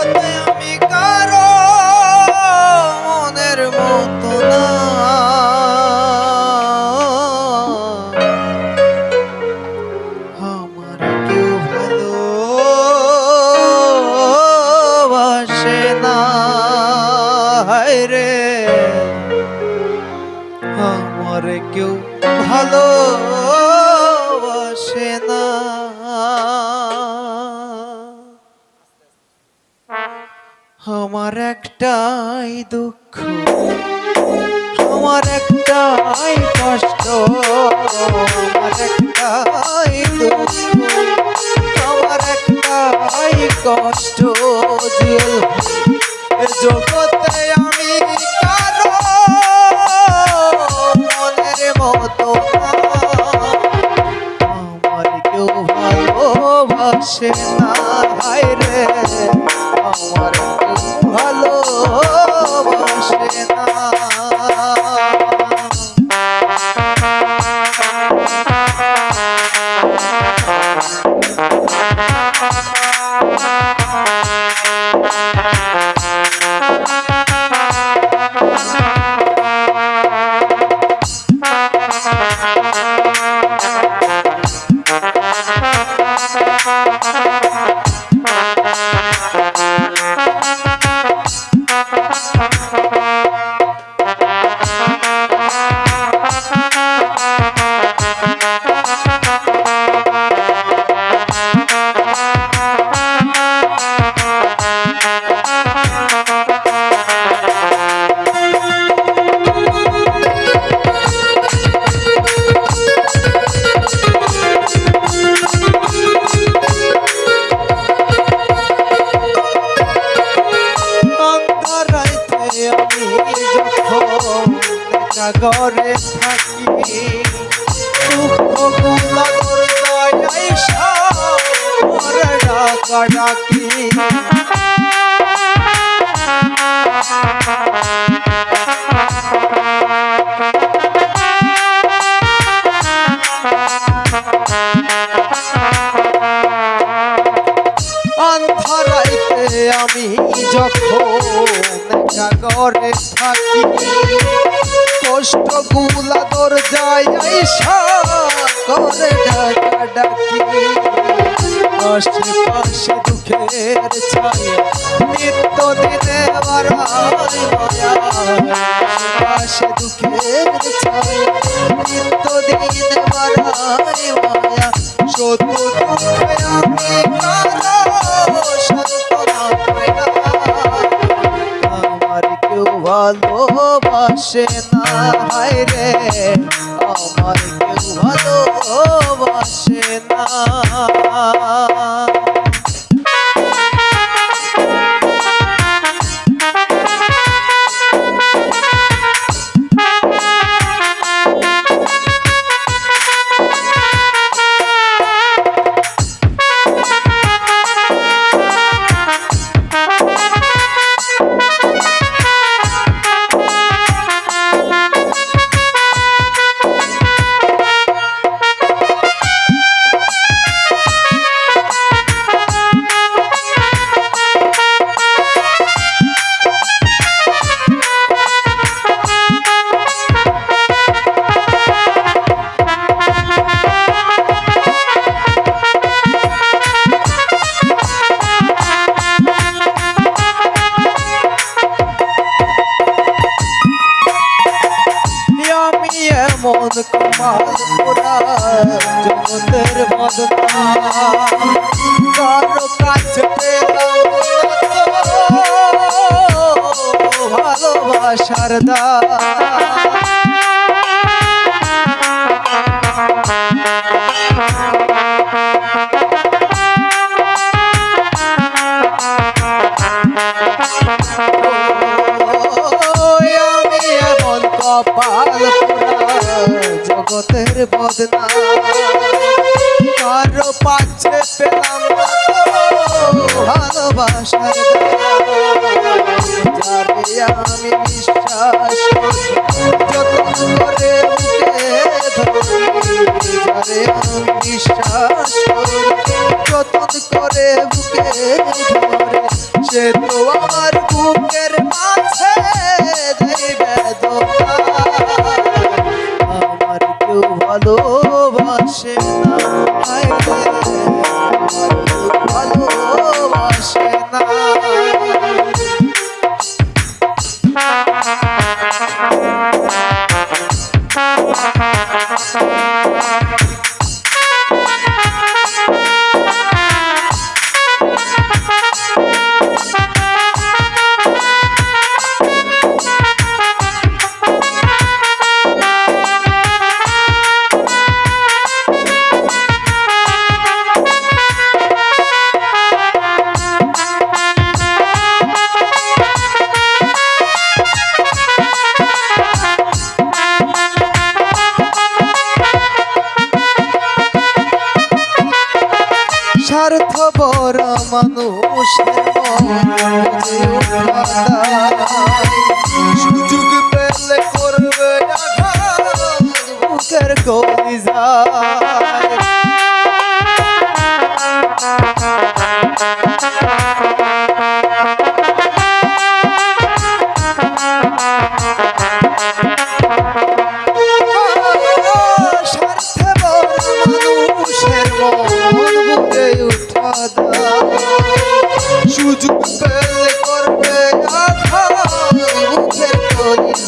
জগতে না। আমার কেউ ভালো না। রে। আমার কেউ ভালো আমার একটাই দুঃখ আমার একটাই কষ্ট আমার একটাই দুঃখ আমার একটাই কষ্ট জগতে সাগরে থাকি। ডাকা আমি যখন সাগরে থাকি কষ্টগুলা দরজায় আইসা করে ডাকা। ডাকি আশেপাশে দুঃখের ছায়া, নিত্য দিনে দুঃখের নিত্য দিনে মায়া। শত দুঃখে আমি কারও ভালোবাসে না হায় রে। আমার কেউ ভালোবাসে না। এমন কমাল পুরা জগতের তো ভালোবাসার দা কপাল জগতের বদনা। কারও পাচ্ছে পেলাম ভালোবাসার যারে আমি বিশ্বাস যতন করে বুকে আমি বিশ্বাস যতন করে বুকে ধরে, সে তো আমার মানুষের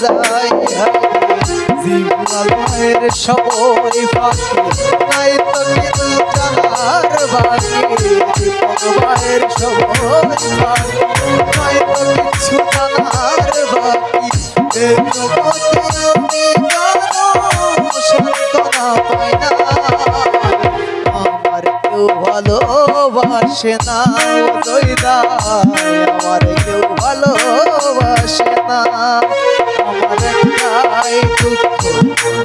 কলিজায় জীবনের সবই ফাঁকি নাই তো কিছু জানার বাকি জীবন মায়ের সবই ফাঁকি নাই তো কিছু জানার বাকি আমার কেউ ভালোবাসে না আমার কেউ ভালোবাসে না।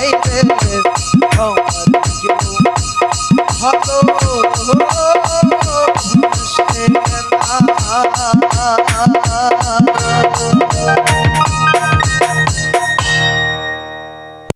পাইতে ভালো